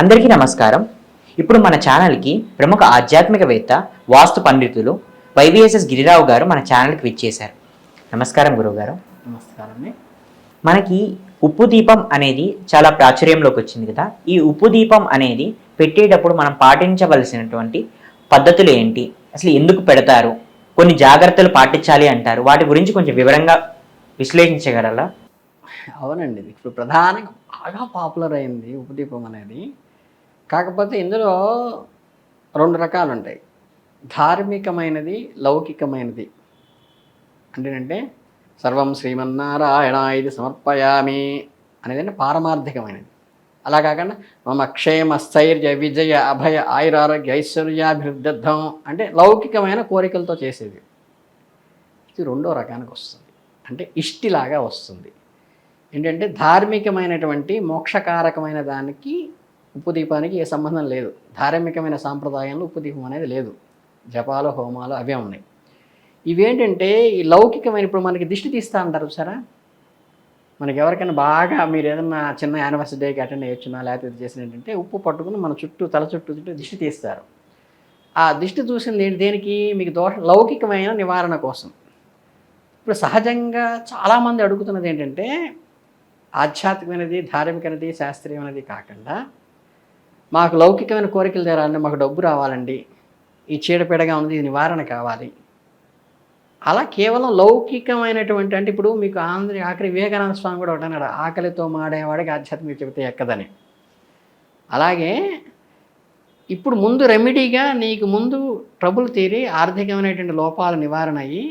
అందరికీ నమస్కారం. ఇప్పుడు మన ఛానల్కి ప్రముఖ ఆధ్యాత్మికవేత్త వాస్తు పండితులు వైవిఎస్ఎస్ గిరిరావు గారు మన ఛానల్కి విచ్చేశారు. నమస్కారం గురువుగారు. నమస్కారం అండి మనకి ఉప్పు దీపం అనేది చాలా ప్రాచుర్యంలోకి వచ్చింది కదా? ఈ ఉప్పు దీపం అనేది పెట్టేటప్పుడు మనం పాటించవలసినటువంటి పద్ధతులు ఏంటి? అసలు ఎందుకు పెడతారు? కొన్ని జాగ్రత్తలు పాటించాలి అంటారు. వాటి గురించి కొంచెం వివరంగా విశ్లేషించగలరా? అవునండి. ఇది ఇప్పుడు ప్రధానంగా బాగా పాపులర్ అయింది ఉపదీపం అనేది. కాకపోతే ఇందులో రెండు రకాలు ఉంటాయి ధార్మికమైనది లౌకికమైనది. అంటేనంటే సర్వం శ్రీమన్నారాయణ ఇది సమర్పయామి అనేది అంటే పారమార్థికమైనది. అలా కాకుండా మమ క్షేమ స్థైర్య విజయ అభయ ఆయురారోగ్య ఐశ్వర్యాభివృద్ధం అంటే లౌకికమైన కోరికలతో చేసేది. ఇది రెండో రకానికి వస్తుంది. అంటే ఇష్టిలాగా వస్తుంది. ఏంటంటే ధార్మికమైనటువంటి మోక్షకారకమైన దానికి ఉప్పుదీపానికి ఏ సంబంధం లేదు. ధార్మికమైన సాంప్రదాయంలో ఉప్పుదీపం అనేది లేదు. జపాలు హోమాలు అవే ఉన్నాయి. ఇవేంటంటే ఈ లౌకికమైన ఇప్పుడు మనకి దిష్టి తీస్తా అంటారు సరే మనకి ఎవరికైనా బాగా మీరు ఏదన్నా చిన్న యానివర్సరీ డేకి అటెండ్ అయ్యొచ్చునా? లేకపోతే ఇది చేసిన ఏంటంటే ఉప్పు పట్టుకుని మన చుట్టూ తల చుట్టూ చుట్టూ దిష్టి తీస్తారు. ఆ దిష్టి చూసింది ఏంటి? దేనికి? మీకు దోష లౌకికమైన నివారణ కోసం. ఇప్పుడు సహజంగా చాలామంది అడుగుతున్నది ఏంటంటే ఆధ్యాత్మికమైనది ధార్మికమైనది శాస్త్రీయమైనది కాకుండా మాకు లౌకికమైన కోరికలు తీరాలంటే మాకు డబ్బు రావాలండి. ఈ చీడపీడగా ఉంది ఇది నివారణ కావాలి. అలా కేవలం లౌకికమైనటువంటి అంటే ఇప్పుడు మీకు ఆంధ్ర ఆఖరి వివేకానంద స్వామి కూడా ఒకటి అన్నాడు ఆకలితో మాడేవాడికి ఆధ్యాత్మిక చెబితే ఎక్కదని. అలాగే ఇప్పుడు ముందు రెమెడీగా నీకు ముందు ట్రబుల్ తీరి ఆర్థికమైనటువంటి లోపాల నివారణ అయ్యి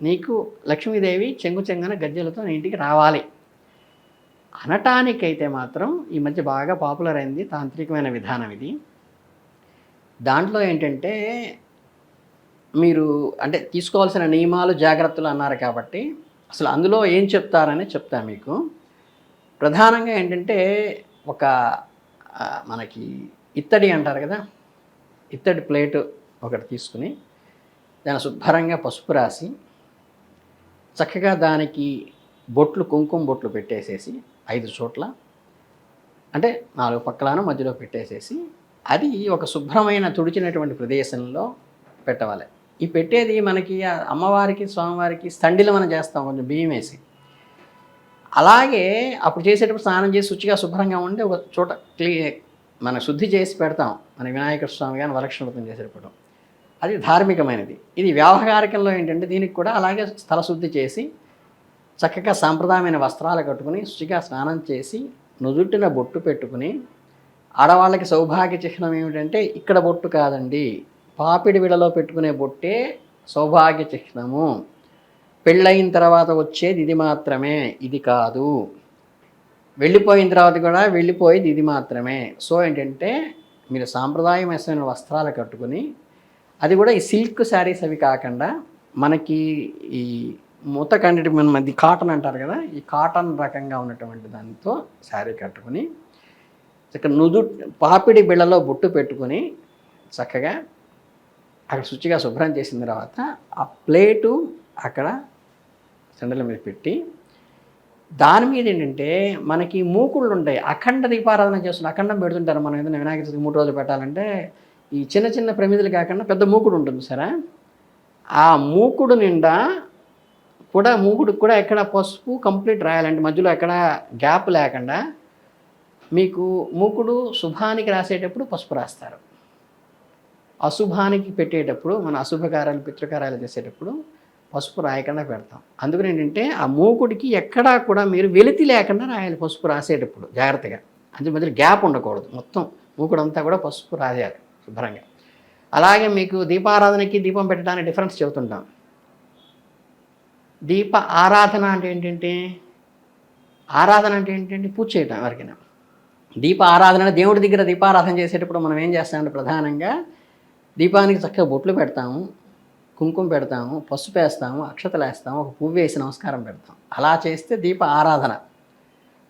నీకు లక్ష్మీదేవి చెంగు చెంగున గజ్జలతో నీ ఇంటికి రావాలి. అనటానికైతే మాత్రం ఈ మధ్య బాగా పాపులర్ అయింది తాంత్రికమైన విధానం ఇది. దాంట్లో ఏంటంటే మీరు అంటే తీసుకోవాల్సిన నియమాలు జాగ్రత్తలు అన్నారు కాబట్టి అసలు అందులో ఏం చెప్తారని చెప్తా మీకు. ప్రధానంగా ఏంటంటే ఒక మనకి ఇత్తడి అంటారు కదా ఇత్తడి ప్లేటు ఒకటి తీసుకుని దాన్ని శుభ్రంగా పసుపు రాసి చక్కగా దానికి బొట్లు కుంకుమ బొట్లు పెట్టేసేసి ఐదు చోట్ల అంటే నాలుగు పక్కలను మధ్యలో పెట్టేసేసి అది ఒక శుభ్రమైన తుడిచినటువంటి ప్రదేశంలో పెట్టవాలి. ఈ పెట్టేది మనకి అమ్మవారికి స్వామివారికి స్తండిలో మనం చేస్తాం కొంచెం బియ్యం వేసి. అలాగే అప్పుడు చేసేటప్పుడు స్నానం చేసి శుచిగా శుభ్రంగా ఉండి ఒక చోట క్లీ మన శుద్ధి చేసి పెడతాం. మన వినాయక స్వామి కానీ వరలక్ష్మి వ్రతం చేసేటప్పుడు. అది ధార్మికమైనది. ఇది వ్యావహారికంలో ఏంటంటే దీనికి కూడా అలాగే స్థల శుద్ధి చేసి చక్కగా సాంప్రదాయమైన వస్త్రాలు కట్టుకుని శుచిగా స్నానం చేసి నుదుటిన బొట్టు పెట్టుకుని ఆడవాళ్ళకి సౌభాగ్య చిహ్నం ఏమిటంటే ఇక్కడ బొట్టు కాదండి. పాపిడి విడలో పెట్టుకునే బొట్టే సౌభాగ్య చిహ్నము. పెళ్ళయిన తర్వాత వచ్చేది ఇది మాత్రమే ఇది కాదు. వెళ్ళిపోయిన తర్వాత కూడా వెళ్ళిపోయేది ఇది మాత్రమే. సో ఏంటంటే మీరు సాంప్రదాయమైన వస్త్రాలు కట్టుకుని అది కూడా ఈ సిల్క్ శారీస్ అవి కాకుండా మనకి ఈ మూత కంటే మన ఇది కాటన్ అంటారు కదా ఈ కాటన్ రకంగా ఉన్నటువంటి దానితో శారీ కట్టుకుని చక్కగా నుదు పాపిడి బిళ్ళలో బొట్టు పెట్టుకుని చక్కగా అక్కడ శుచిగా శుభ్రం చేసిన తర్వాత ఆ ప్లేటు అక్కడ సెండల మీద పెట్టి దాని మీద ఏంటంటే మనకి మూకుళ్ళు ఉంటాయి అఖండ దీపారాధన చేస్తున్న అఖండం పెడుతుంటారు మనం ఏదైనా వినాయక చవితి మూడు రోజులు పెట్టాలంటే ఈ చిన్న చిన్న ప్రమిదలు కాకుండా పెద్ద మూకుడు ఉంటుంది సరే ఆ మూకుడు నిండా కూడా మూకుడికి కూడా ఎక్కడ పసుపు కంప్లీట్ రాయాలంటే మధ్యలో ఎక్కడ గ్యాప్ లేకుండా మీకు మూకుడు శుభానికి రాసేటప్పుడు పసుపు రాస్తారు. అశుభానికి పెట్టేటప్పుడు మన అశుభకారాలు పితృకారాలు చేసేటప్పుడు పసుపు రాయకుండా పెడతాం. అందుకని ఏంటంటే ఆ మూకుడికి ఎక్కడా కూడా మీరు వెలితి లేకుండా రాయాలి పసుపు రాసేటప్పుడు జాగ్రత్తగా. అందులో మధ్యలో గ్యాప్ ఉండకూడదు. మొత్తం మూకుడంతా కూడా పసుపు రాయాలి శుభ్రంగా. అలాగే మీకు దీపారాధనకి దీపం పెట్టడానికి డిఫరెన్స్ చెబుతుంటాం. దీప ఆరాధన అంటే ఏంటంటే? ఆరాధన అంటే ఏంటంటే పూజ చేయటం ఎవరికైనా. దీప ఆరాధన దేవుడి దగ్గర దీపారాధన చేసేటప్పుడు మనం ఏం చేస్తామంటే ప్రధానంగా దీపానికి చక్కగా బొట్లు పెడతాము కుంకుమ పెడతాము పసుపు వేస్తాము అక్షతలు వేస్తాము ఒక పువ్వు వేసి నమస్కారం పెడతాం. అలా చేస్తే దీప ఆరాధన.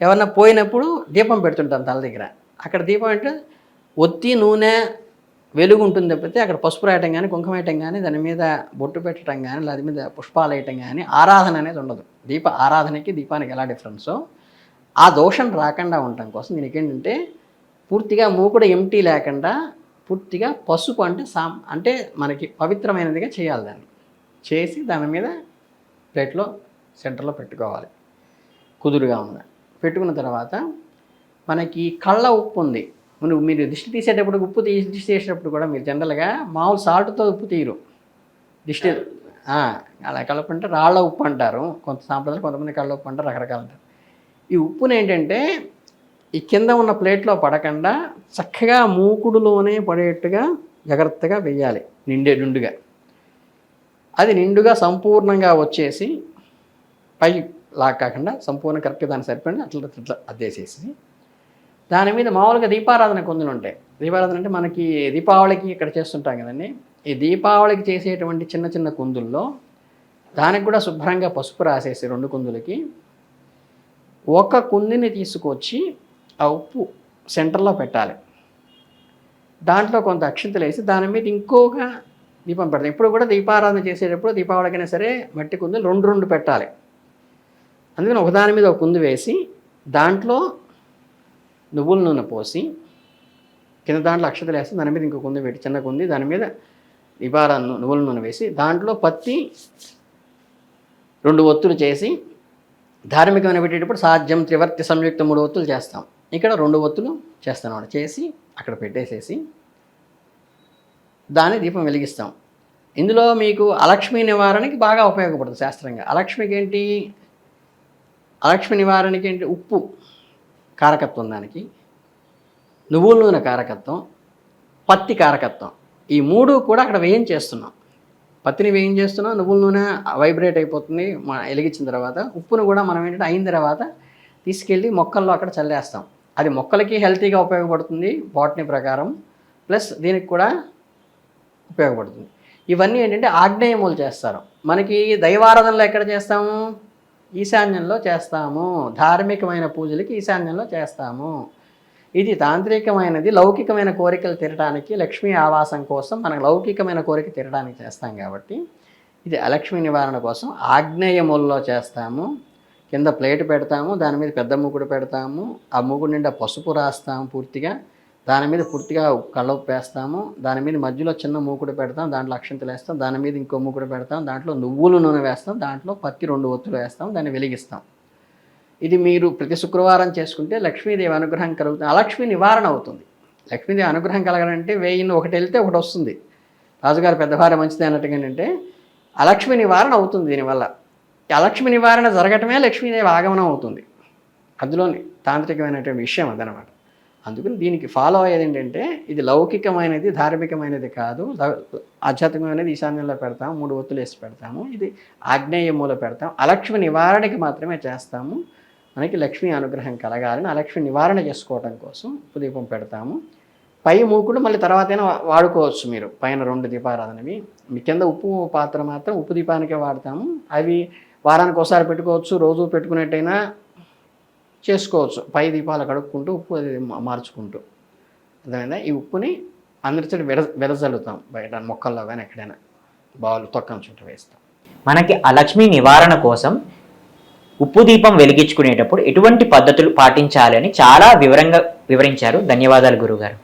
ఎవరన్నా పోయినప్పుడు దీపం పెడుతుంటాం తల దగ్గర. అక్కడ దీపం అంటే ఒత్తి నూనె వెలుగు ఉంటుంది తప్పితే అక్కడ పసుపు రాయటం కానీ కుంకుమ వేయటం కానీ దాని మీద బొట్టు పెట్టడం కానీ దాని మీద పుష్పాలు వేయటం కానీ ఆరాధన అనేది ఉండదు. దీప ఆరాధనకి దీపానికి ఎలా డిఫరెన్సో ఆ దోషం రాకుండా ఉండటం కోసం దీనికి ఏంటంటే పూర్తిగా మూకుడు ఎంటీ లేకుండా పూర్తిగా పసుపు అంటే సాం అంటే మనకి పవిత్రమైనదిగా చేయాలి దాన్ని. చేసి దాని మీద ప్లేట్లో సెంటర్లో పెట్టుకోవాలి. కుదురుగా ఉన్న పెట్టుకున్న తర్వాత మనకి కళ్ళ ఉప్పు ఉంది. నువ్వు మీరు దిష్టి తీసేటప్పుడు ఉప్పు తీసి దిష్టి తీసేటప్పుడు కూడా మీరు జనరల్గా మామూలు సాల్ట్తో ఉప్పు తీయరు. దిష్టి అలా కలపంటే రాళ్ళ ఉప్పు అంటారు. కొంత సాంప్రదాయం కొంతమంది కళ్ళ ఉప్పు అంటారు రకరకాలు. అంటారు ఈ ఉప్పుని ఏంటంటే ఈ కింద ఉన్న ప్లేట్లో పడకుండా చక్కగా మూకుడులోనే పడేట్టుగా జాగ్రత్తగా వేయాలి నిండే నిండుగా. అది నిండుగా సంపూర్ణంగా వచ్చేసి పై లాగ్ కాకుండా సంపూర్ణ కరెక్ట్గా దాన్ని సరిపడి అట్లా అట్లా అద్దేసేసి దాని మీద మామూలుగా దీపారాధన కొందులు ఉంటాయి. దీపారాధన అంటే మనకి దీపావళికి ఇక్కడ చేస్తుంటాం కదండి. ఈ దీపావళికి చేసేటువంటి చిన్న చిన్న కుందుల్లో దానికి కూడా శుభ్రంగా పసుపు రాసేసి రెండు కుందులకి ఒక కుందిని తీసుకొచ్చి ఆ ఉప్పు సెంటర్లో పెట్టాలి. దాంట్లో కొంత అక్షింతలు వేసి దాని మీద ఇంకొక దీపం పెడతాం. ఇప్పుడు కూడా దీపారాధన చేసేటప్పుడు దీపావళికైనా సరే మట్టి కుందులు రెండు రెండు పెట్టాలి. అందుకని ఒకదాని మీద ఒక కుందు వేసి దాంట్లో నువ్వుల నూనె పోసి కింద దాంట్లో అక్షతలు వేస్తే దాని మీద ఇంకో కుంది పెట్టి చిన్న కుంది దాని మీద దీపారా నువ్వుల నూనె వేసి దాంట్లో పత్తి రెండు ఒత్తులు చేసి ధార్మికమైన పెట్టేటప్పుడు సాధ్యం త్రివర్తి సంయుక్త మూడు ఒత్తులు చేస్తాం. ఇక్కడ రెండు ఒత్తులు చేస్తాం అన్నమాట. చేసి అక్కడ పెట్టేసేసి దాన్ని దీపం వెలిగిస్తాం. ఇందులో మీకు అలక్ష్మి నివారణకి బాగా ఉపయోగపడుతుంది శాస్త్రంగా. అలక్ష్మికి ఏంటి అలక్ష్మి నివారణకి ఏంటి? ఉప్పు. కారకత్వం దానికి. నువ్వుల నూనె కారకత్వం పత్తి కారకత్వం. ఈ మూడు కూడా అక్కడ వేయించేస్తున్నాం పత్తిని వేయించేస్తున్నాం నువ్వుల నూనె వైబ్రేట్ అయిపోతుంది వెలిగించిన తర్వాత ఉప్పును కూడా మనం ఏంటంటే అయిన తర్వాత తీసుకెళ్ళి మొక్కల్లో అక్కడ చల్లేస్తాం. అది మొక్కలకి హెల్తీగా ఉపయోగపడుతుంది బాటనీ ప్రకారం. ప్లస్ దీనికి కూడా ఉపయోగపడుతుంది. ఇవన్నీ ఏంటంటే ఆగ్నేయములు చేస్తారు. మనకి దైవారాధనలో ఎక్కడ చేస్తాము? ఈశాన్యంలో చేస్తాము. ధార్మికమైన పూజలకి ఈశాన్యంలో చేస్తాము. ఇది తాంత్రికమైనది. లౌకికమైన కోరికలు తీరడానికి లక్ష్మీ ఆవాసం కోసం మనం లౌకికమైన కోరిక తీరడానికి చేస్తాం కాబట్టి ఇది అలక్ష్మి నివారణ కోసం ఆగ్నేయముల్లో చేస్తాము. కింద ప్లేట్ పెడతాము. దాని మీద పెద్ద మూకుడు పెడతాము. ఆ మూకుడు నిండా పసుపు రాస్తాము పూర్తిగా. దాని మీద పూర్తిగా కళ్ళుప్పు వేస్తాము దాని మీద మధ్యలో చిన్న మూకుడు పెడతాం దాంట్లో అక్షంతలు వేస్తాం దాని మీద ఇంకో మూకుడు పెడతాం దాంట్లో నువ్వుల నూనె వేస్తాం దాంట్లో పత్తి రెండు ఒత్తులు వేస్తాం దాన్ని వెలిగిస్తాం. ఇది మీరు ప్రతి శుక్రవారం చేసుకుంటే లక్ష్మీదేవి అనుగ్రహం కలుగుతుంది. అలక్ష్మి నివారణ అవుతుంది. లక్ష్మీదేవి అనుగ్రహం కలగాలంటే వెయ్యిన్ని ఒకటి వెళ్తే ఒకటి వస్తుంది. రాజుగారు పెద్దవారు మంచిది అన్నట్టుగా ఏంటంటే అలక్ష్మి నివారణ అవుతుంది దీనివల్ల. అలక్ష్మి నివారణ జరగటమే లక్ష్మీదేవి ఆగమనం అవుతుంది. అందులోని తాంత్రికమైనటువంటి విషయం అదనమాట. అందుకని దీనికి ఫాలో అయ్యేది ఏంటంటే ఇది లౌకికమైనది ధార్మికమైనది కాదు. ఆధ్యాత్మికమైనది ఈశాన్యంలో పెడతాము మూడు ఒత్తులు వేసి పెడతాము. ఇది ఆగ్నేయములో పెడతాం. అలక్ష్మి నివారణకి మాత్రమే చేస్తాము. మనకి లక్ష్మీ అనుగ్రహం కలగాలని అలక్ష్మి నివారణ చేసుకోవడం కోసం ఉప్పు దీపం పెడతాము. పై మూకుడు మళ్ళీ తర్వాతైనా వాడుకోవచ్చు మీరు. పైన రెండు దీపారాధనవి. మీ కింద ఉప్పు పాత్ర మాత్రం ఉప్పు దీపానికే వాడతాము. అవి వారానికి ఒకసారి పెట్టుకోవచ్చు. రోజు పెట్టుకునేట్టయినా చేసుకోవచ్చు. పై దీపాలు కడుక్కుంటూ ఉప్పు అది మార్చుకుంటూ. అర్థమైందా? ఈ ఉప్పుని అందరి చోట వెద వెదజల్లుతాం బయట మొక్కల్లో కానీ ఎక్కడైనా. బావులు తొక్కని చుట్టూ వేస్తాం. మనకి అలక్ష్మి నివారణ కోసం ఉప్పు దీపం వెలిగించుకునేటప్పుడు ఎటువంటి పద్ధతులు పాటించాలని చాలా వివరంగా వివరించారు. ధన్యవాదాలు గురుగారు.